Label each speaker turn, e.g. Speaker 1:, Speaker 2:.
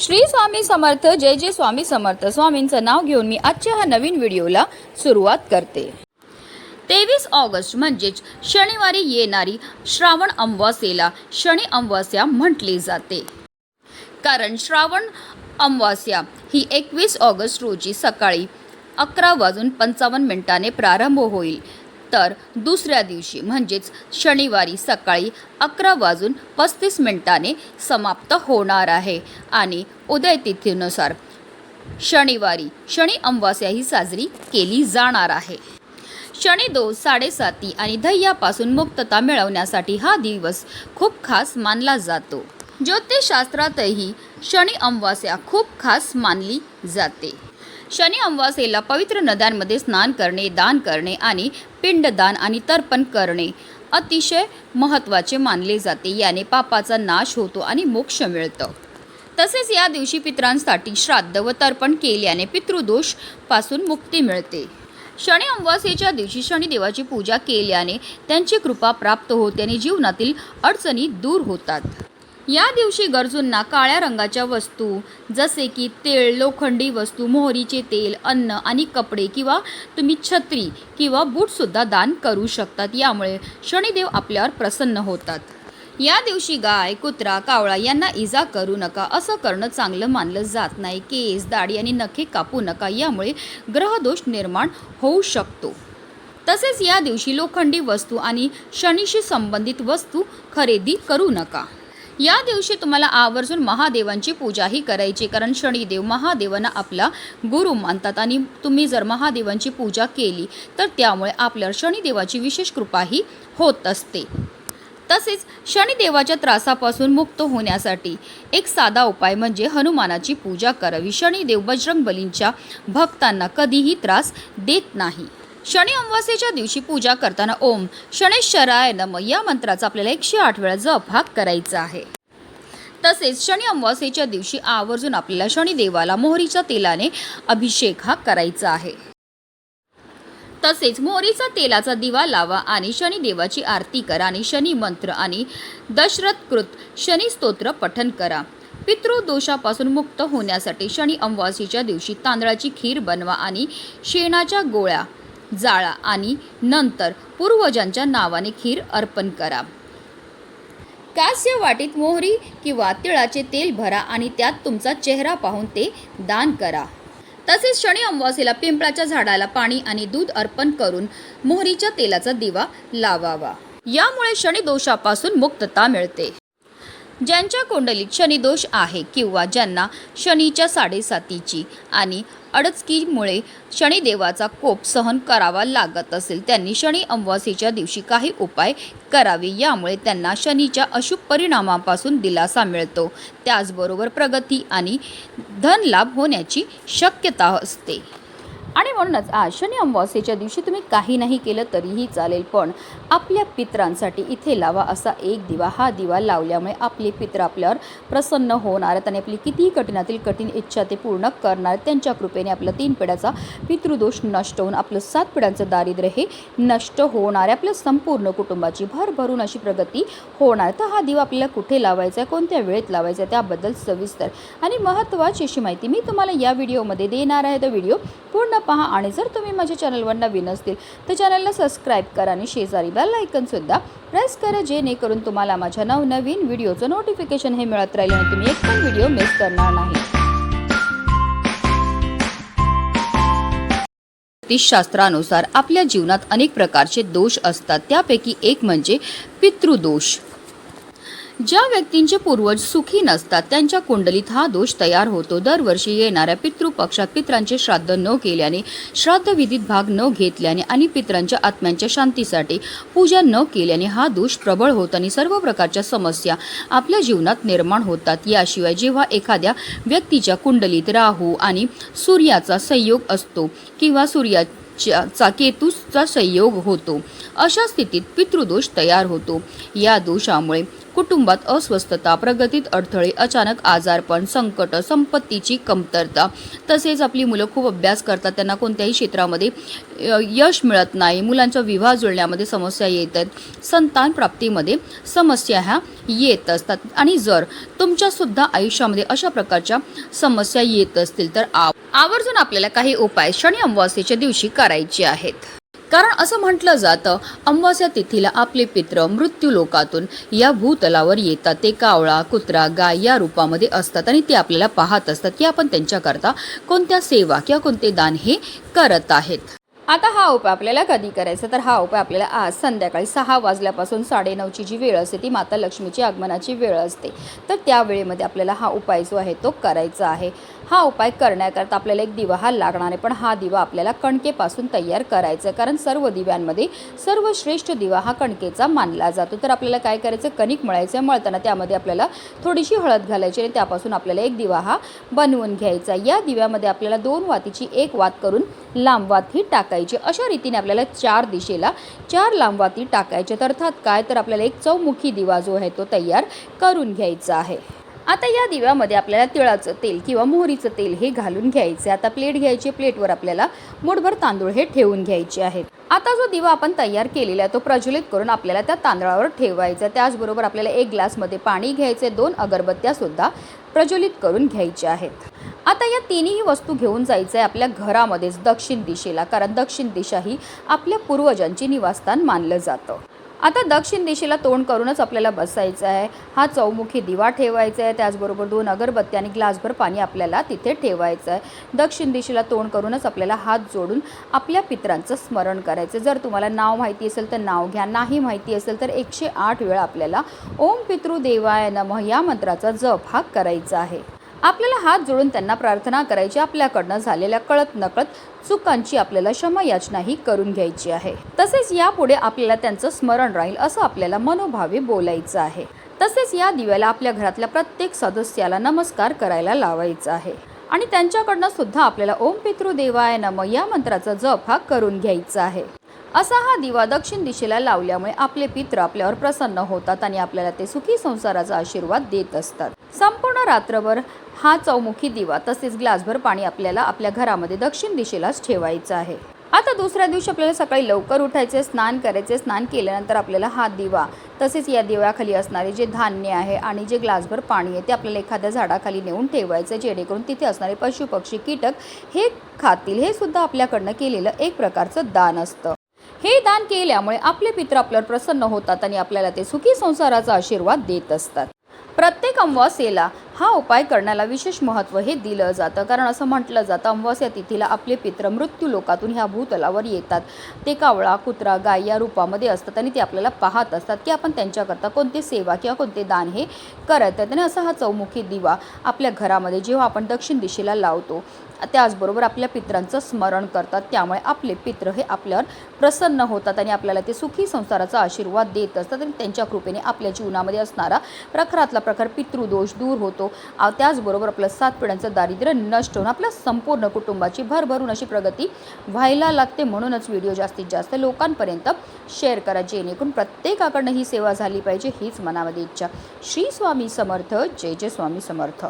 Speaker 1: श्री स्वामी समर्थ जय जय स्वामी समर्थ. स्वामींचं नाव घेऊन मी आजच्या ह्या नवीन व्हिडिओला सुरुवात करते. तेवीस ऑगस्ट म्हणजेच शनिवारी येणारी श्रावण अमावास्येला शनी अमावास्या म्हटली जाते. कारण श्रावण अमावास्या ही एकवीस ऑगस्ट रोजी सकाळी अकरा वाजून पंचावन्न मिनिटाने प्रारंभ होईल. तर दुसऱ्या दिवशी म्हणजेच शनिवारी सकाळी अकरा वाजून पस्तीस मिनिटाने समाप्त होणार आहे. आणि उदयतिथीनुसार शनिवारी शनी अमावास्याही साजरी केली जाणार आहे. शनिदोष साडेसाती आणि धैयापासून मुक्तता मिळवण्यासाठी हा दिवस खूप खास मानला जातो. ज्योतिषशास्त्रातही शनी अमावास्या खूप खास मानली जाते. शनी अमावास्येला पवित्र नद्यांमध्ये स्नान करणे दान करणे आणि पिंडदान आणि तर्पण करणे अतिशय महत्त्वाचे मानले जाते. याने पापाचा नाश होतो आणि मोक्ष मिळतं. तसेच या दिवशी पितरांसाठी श्राद्ध व तर्पण केल्याने पितृदोषपासून मुक्ती मिळते. शनी अमावास्येच्या दिवशी शनिदेवाची पूजा केल्याने त्यांची कृपा प्राप्त होते आणि जीवनातील अडचणी दूर होतात. या दिवशी गरजूंना काळ्या रंगाच्या वस्तू जसे की तेल लोखंडी वस्तू मोहरीचे तेल अन्न आणि कपडे किंवा तुम्ही छत्री किंवा बूटसुद्धा दान करू शकतात. यामुळे शनिदेव आपल्यावर प्रसन्न होतात. या दिवशी गाय कुत्रा कावळा यांना इजा करू नका. असं करणं चांगलं मानलं जात नाही. केस दाढी आणि नखे कापू नका. यामुळे ग्रहदोष निर्माण होऊ शकतो. तसेच या दिवशी लोखंडी वस्तू आणि शनीशी संबंधित वस्तू खरेदी करू नका. या दिवशी तुम्हाला आवर्जून महादेवांची पूजाही करायची कारण शनिदेव महादेवांना आपला गुरु मानतात आणि तुम्ही जर महादेवांची पूजा केली तर त्यामुळे आपल्यावर शनिदेवाची विशेष कृपाही होत असते. तसेच शनिदेवाच्या त्रासापासून मुक्त होण्यासाठी एक साधा उपाय म्हणजे हनुमानाची पूजा करावी. शनिदेव बजरंग बलींच्या भक्तांना कधीही त्रास देत नाही. शनी अमावास्येच्या दिवशी पूजा करताना ओम शनेश्वराय नम या मंत्राचा आपल्याला एकशे आठ वेळा जप हा करायचा आहे. तसेच शनी अमावास्येच्या दिवशी आवर्जून आपल्याला शनिदेवाला मोहरीच्या तेलाने अभिषेक हा करायचा आहे. तसेच मोहरीचा तेलाचा दिवा लावा आणि शनिदेवाची आरती करा आणि शनी मंत्र आणि दशरथकृत शनी स्तोत्र पठन करा. पितृदोषापासून मुक्त होण्यासाठी शनी अमावास्येच्या दिवशी तांदळाची खीर बनवा आणि शेणाच्या गोळ्या जाळा आणि नंतर पूर्वजांच्या नावाने खीर अर्पण करा. कास्य वाटीत मोहरी किंवा तिळाचे तेल भरा आणि त्यात तुमचा चेहरा पाहून ते दान करा. तसेच शनी अमावास्येला पिंपळाच्या झाडाला पाणी आणि दूध अर्पण करून मोहरीच्या तेलाचा दिवा लावावा. यामुळे शनी दोषापासून मुक्तता मिळते. ज्यांच्या कुंडलीत शनिदोष आहे किंवा ज्यांना शनीच्या साडेसातीची आणि अडचकीमुळे शनिदेवाचा कोप सहन करावा लागत असेल त्यांनी शनी अमावास्येच्या दिवशी काही उपाय करावे. यामुळे त्यांना शनीच्या अशुभ परिणामापासून दिलासा मिळतो. त्याचबरोबर प्रगती आणि धनलाभ होण्याची शक्यता असते. आणि म्हणूनच आज शनी अमावास्येच्या दिवशी तुम्ही काही नाही केलं तरीही चालेल पण आपल्या पित्रांसाठी इथे लावा असा एक दिवा. हा दिवा लावल्यामुळे आपले पित्र आपल्यावर प्रसन्न होणार आहेत आणि आपली कितीही कठीणातील कठीण इच्छा ते पूर्ण करणार त्यांच्या कृपेने आपलं तीन पिढ्याचा पितृदोष नष्ट होऊन आपलं सात पिढ्यांचं दारिद्र्य हे नष्ट होणार आहे. आपल्या संपूर्ण कुटुंबाची भरभरून अशी प्रगती होणार तर हा दिवा आपल्याला कुठे लावायचा आहे? कोणत्या वेळेत लावायचा आहे? त्याबद्दल सविस्तर आणि महत्त्वाची अशी माहिती मी तुम्हाला या व्हिडिओमध्ये देणार आहे. तर व्हिडिओ पूर्ण पहा आणि जर तुम्ही माझ्या चॅनलवर नवीन असतील तर चॅनलला सबस्क्राईब करा आणि शेजारी बेल आयकनसुद्धा प्रेस करा जेणेकरून तुम्हाला माझ्या नवनवीन व्हिडिओचं नोटिफिकेशन हे मिळत राहील आणि तुम्ही एक पण व्हिडिओ मिस करणार नाही. ज्योतिषशास्त्रानुसार आपल्या जीवनात अनेक प्रकारचे दोष असतात. त्यापैकी एक म्हणजे पितृदोष. ज्या व्यक्तींचे पूर्वज सुखी नसतात त्यांच्या कुंडलीत हा दोष तयार होतो. दरवर्षी येणाऱ्या पितृपक्षात पित्रांचे श्राद्ध न केल्याने श्राद्धविधीत भाग न घेतल्याने आणि पित्रांच्या आत्म्यांच्या शांतीसाठी पूजा न केल्याने हा दोष प्रबळ होत आणि सर्व प्रकारच्या समस्या आपल्या जीवनात निर्माण होतात. याशिवाय जेव्हा एखाद्या व्यक्तीच्या कुंडलीत राहू आणि सूर्याचा संयोग असतो किंवा सूर्या चा केतूचा संयोग होतो अशा स्थितीत पितृदोष तयार होतो. या दोषामुळे कुटुंबात अस्वस्थता प्रगतीत अडथळे अचानक आजारपण संकट संपत्तीची कमतरता तसेच आपली मुलं खूप अभ्यास करतात त्यांना कोणत्याही क्षेत्रामध्ये यश मिळत नाही मुलांचा विवाह जुळण्यामध्ये समस्या येत आहेत संतान प्राप्तीमध्ये समस्या ह्या येत असतात. आणि जर तुमच्यासुद्धा आयुष्यामध्ये अशा प्रकारच्या समस्या येत असतील तर आव- आवर्जून आपल्याला काही उपाय शनी अमावास्येच्या दिवशी करायचे आहेत. कारण असं म्हटलं जातं अमावास्या तिथीला आपले पित्र मृत्यू लोकातून या भूतलावर येतात. ते कावळा कुत्रा गाय या रूपामध्ये असतात आणि ते आपल्याला पाहत असतात की आपण त्यांच्याकरता कोणत्या सेवा किंवा कोणते दान हे करत आहेत. आता हा उपाय आपल्याला कधी करायचा? तर हा उपाय आपल्याला आज संध्याकाळी सहा वाजल्यापासून साडेनऊची जी वेळ असते ती माता लक्ष्मीची आगमनाची वेळ असते. तर त्या वेळेमध्ये आपल्याला हा उपाय जो आहे तो करायचा आहे. हा उपाय करण्याकरता आपल्याला एक दिवा हा लागणार आहे. पण हा दिवा आपल्याला कणकेपासून तयार करायचा आहे. कारण सर्व दिव्यांमध्ये सर्वश्रेष्ठ दिवा हा कणकेचा मानला जातो. तर आपल्याला काय करायचं? कणिक मळायचं. आहे मळताना त्यामध्ये आपल्याला थोडीशी हळद घालायची आणि त्यापासून आपल्याला एक दिवा हा बनवून घ्यायचा या दिव्यामध्ये आपल्याला दोन वातीची एक वात करून लांबवात ही टाकायची. अशा रीतीने आपल्याला चार दिशेला चार लांबवाती टाकायचे टाकायच्या तर अर्थात काय? तर आपल्याला एक चौमुखी दिवा जो आहे तो तयार करून घ्यायचा आहे. आता या दिव्यामध्ये आपल्याला तिळाचं तेल किंवा मोहरीचं तेल हे घालून घ्यायचे आता प्लेट घ्यायची प्लेटवर आपल्याला मुठभर तांदूळ हे ठेवून घ्यायचे आहेत. आता जो दिवा आपण तयार केलेला आहे तो प्रज्वलित करून आपल्याला त्या तांदळावर ठेवायचा त्याचबरोबर आपल्याला एक ग्लासमध्ये पाणी घ्यायचे दोन अगरबत्त्या सुद्धा प्रज्वलित करून घ्यायच्या आहेत. आता या तिन्ही वस्तू घेऊन जायचं आहे आपल्या घरामध्येच दक्षिण दिशेला कारण दक्षिण दिशा ही आपल्या पूर्वजांची निवासस्थान मानलं जातं. आता दक्षिण दिशेला तोंड करूनच आपल्याला बसायचं आहे. हा चौमुखी दिवा ठेवायचा आहे. त्याचबरोबर दोन अगरबत्ती आणि ग्लासभर पाणी आपल्याला तिथे ठेवायचं आहे. दक्षिण दिशेला तोंड करूनच आपल्याला हात जोडून आपल्या पित्रांचं स्मरण करायचं जर तुम्हाला नाव माहिती असेल तर नाव घ्या. नाही माहिती असेल तर एकशे आठ वेळा आपल्याला ओम पितृ देवाय नमः या मंत्राचा जप हा करायचा आहे. आपल्याला हात जोडून त्यांना प्रार्थना करायची आपल्याकडनं झालेल्या कळत नकळत चुकांची आपल्याला क्षमा याचनाही करून घ्यायची आहे. तसेच यापुढे आपल्याला त्यांचं स्मरण राहील असं आपल्याला मनोभावे बोलायचं आहे. तसेच या दिव्याला आपल्या घरातल्या प्रत्येक सदस्याला नमस्कार करायला लावायचा आहे. आणि त्यांच्याकडनं सुद्धा आपल्याला ओम पितृ देवाय नम या मंत्राचा जप हा करून घ्यायचा आहे. असा हा दिवा दक्षिण दिशेला लावल्यामुळे आपले पित्र आपल्यावर प्रसन्न होतात आणि आपल्याला ते सुखी संसाराचा आशीर्वाद देत असतात. संपूर्ण रात्रभर हा चौमुखी दिवा तसेच ग्लासभर पाणी आपल्याला आपल्या घरामध्ये दक्षिण दिशेलाच ठेवायचं आहे. आता दुसऱ्या दिवशी आपल्याला सकाळी लवकर उठायचे स्नान करायचे स्नान केल्यानंतर आपल्याला हा दिवा तसेच या दिव्याखाली असणारे जे धान्य आहे आणि जे ग्लासभर पाणी आहे ते आपल्याला एखाद्या झाडाखाली नेऊन ठेवायचं जेणेकरून तिथे असणारे पशुपक्षी कीटक हे खातील. हे सुद्धा आपल्याकडनं केलेलं एक प्रकारचं दान असतं. हे दान केल्यामुळे आपले पित्र आपल्यावर प्रसन्न होतात आणि आपल्याला ते सुखी संसाराचा आशीर्वाद देत असतात. प्रत्येक अमावास्येला हा उपाय करण्याला विशेष महत्त्व हे दिलं जातं. कारण असं म्हटलं जातं अमावास्या तिथीला आपले पित्र मृत्यू लोकातून ह्या भूतलावर येतात. ते कावळा कुत्रा गाय या रूपामध्ये असतात आणि ते आपल्याला पाहत असतात की आपण त्यांच्याकरता कोणती सेवा किंवा कोणते दान हे करत आहेत. आणि असा हा चौमुखी दिवा आपल्या घरामध्ये जेव्हा आपण दक्षिण दिशेला लावतो त्याचबरोबर आपल्या पित्रांचं स्मरण करतात. त्यामुळे आपले पित्र हे आपल्यावर प्रसन्न होतात आणि आपल्याला ते सुखी संसाराचा आशीर्वाद देत असतात. आणि त्यांच्या कृपेने आपल्या जीवनामध्ये असणारा प्रखरातला प्रखर पितृदोष दूर होतो. त्याचबरोबर आपलं सात पिढ्यांचं दारिद्र्य नष्ट होऊन आपल्या संपूर्ण कुटुंबाची भरभरून अशी प्रगती व्हायला लागते म्हणूनच व्हिडिओ जास्तीत जास्त लोकांपर्यंत शेअर करा जेणेकरून प्रत्येकाकडनं ही सेवा झाली पाहिजे हीच मनामध्ये इच्छा. श्री स्वामी समर्थ जय जय स्वामी समर्थ.